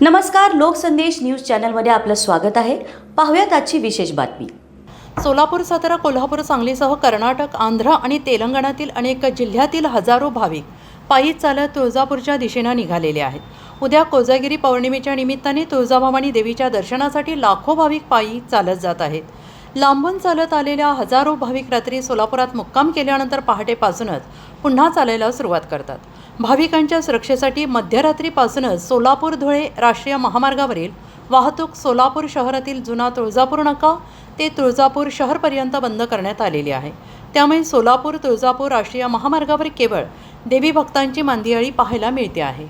नमस्कार लोकसंदेश न्यूज चॅनलमध्ये आपलं स्वागत आहे. पाहूयात आजची विशेष बातमी. सोलापूर सातारा कोल्हापूर सांगलीसह कर्नाटक आंध्र आणि तेलंगणातील अनेक जिल्ह्यातील हजारो भाविक पायी चालत तुळजापूरच्या दिशेनं निघालेले आहेत. उद्या कोजागिरी पौर्णिमेच्या निमित्ताने तुळजाभवानी देवीच्या दर्शनासाठी लाखो भाविक पायी चालत जात आहेत. लांबून चालत आलेल्या हजारो भाविक रात्री सोलापुरात मुक्काम केल्यानंतर पहाटेपासूनच पुन्हा चालायला सुरुवात करतात. भाविकांच्या सुरक्षेसाठी मध्यरात्रीपासूनच सोलापूर धुळे राष्ट्रीय महामार्गावरील वाहतूक सोलापूर शहरातील जुना तुळजापूर नाका ते तुळजापूर शहरपर्यंत बंद करण्यात आलेली आहे. त्यामुळे सोलापूर तुळजापूर राष्ट्रीय महामार्गावर केवळ देवी भक्तांची मांदियाळी पाहायला मिळते आहे.